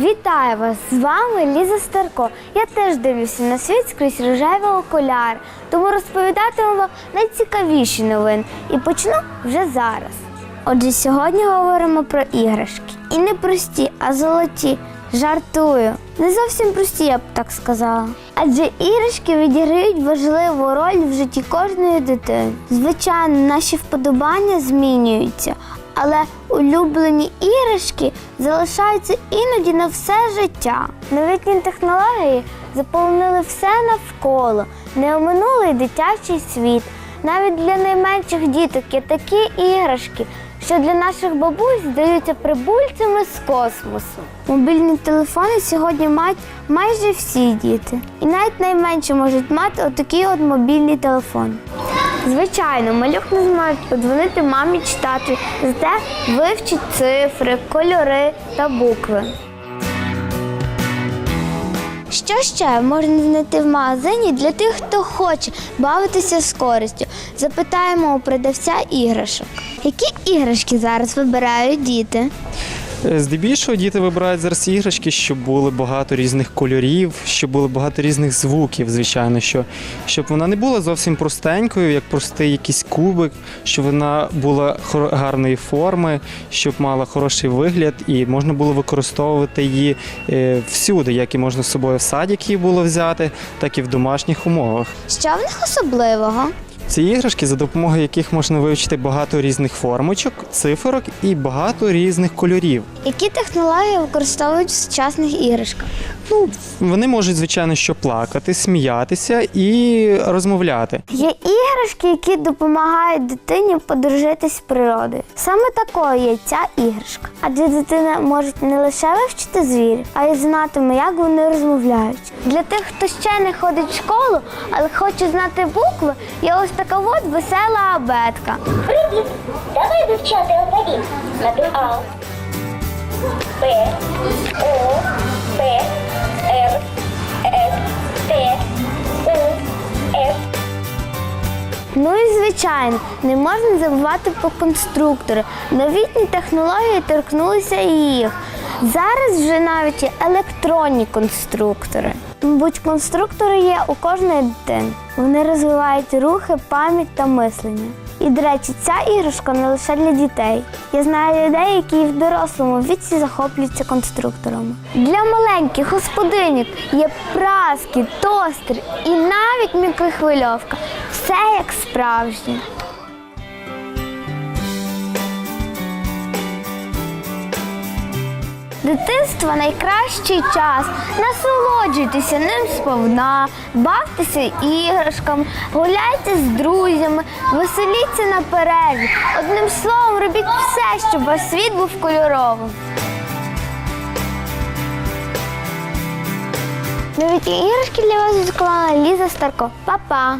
Вітаю вас! З вами Ліза Старко. Я теж дивлюся на світ скрізь рожевий окуляр, тому розповідатиму вам найцікавіші новини і почну вже зараз. Отже, сьогодні говоримо про іграшки. І не прості, а золоті. Жартую. Не зовсім прості, я б так сказала. Адже іграшки відіграють важливу роль в житті кожної дитини. Звичайно, наші вподобання змінюються, але улюблені іграшки залишаються іноді на все життя. Новітні технології заповнили все навколо, не оминули дитячий світ. Навіть для найменших діток є такі іграшки, що для наших бабусь здаються прибульцями з космосу. Мобільні телефони сьогодні мають майже всі діти. І навіть найменші можуть мати отакий от мобільний телефон. Звичайно, малюк не зможе подзвонити мамі чи тату, зате вивчить цифри, кольори та букви. Що ще можна знайти в магазині для тих, хто хоче бавитися з користю? Запитаємо у продавця іграшок. Які іграшки зараз вибирають діти? Е, Здебільшого діти вибирають зараз іграшки, щоб були багато різних кольорів, щоб було багато різних звуків, звичайно, що щоб вона не була зовсім простенькою, як простий якийсь кубик, щоб вона була гарної форми, щоб мала хороший вигляд і можна було використовувати її е, всюди, як і можна з собою в садик її було взяти, так і в домашніх умовах. Що в них особливого? Ці іграшки, за допомогою яких можна вивчити багато різних формочок, циферок і багато різних кольорів. Які технології використовують в сучасних іграшках? Ну, вони можуть, звичайно, що плакати, сміятися і розмовляти. Є іграшки, які допомагають дитині подружитись з природою. Саме такою є ця іграшка. Адже дитина може не лише вивчити звірів, а й знатиме, як вони розмовляють. Для тих, хто ще не ходить в школу, але хоче знати букви, є ось така от весела абетка. Привіт! Давай вивчати алфавіт. Набір А. Б. О. Б. Р. С. Т. У. Ф. Ну і звичайно, не можна забувати про конструктори. Новітні технології торкнулися і їх. Зараз вже навіть є електронні конструктори. Мабуть, конструктори є у кожної дитини. Вони розвивають рухи, пам'ять та мислення. І, до речі, ця іграшка не лише для дітей. Я знаю людей, які в дорослому віці захоплюються конструкторами. Для маленьких господинок є праски, тостер і навіть мікрохвильовка. Все як справжнє. Дитинство найкращий час. Насолоджуйтеся ним сповна, бавтеся іграшками, гуляйте з друзями, веселіться на перерві. Одним словом, робіть все, щоб ваш світ був кольоровим. Нові іграшки для вас відклала Ліза Старко. Па-па!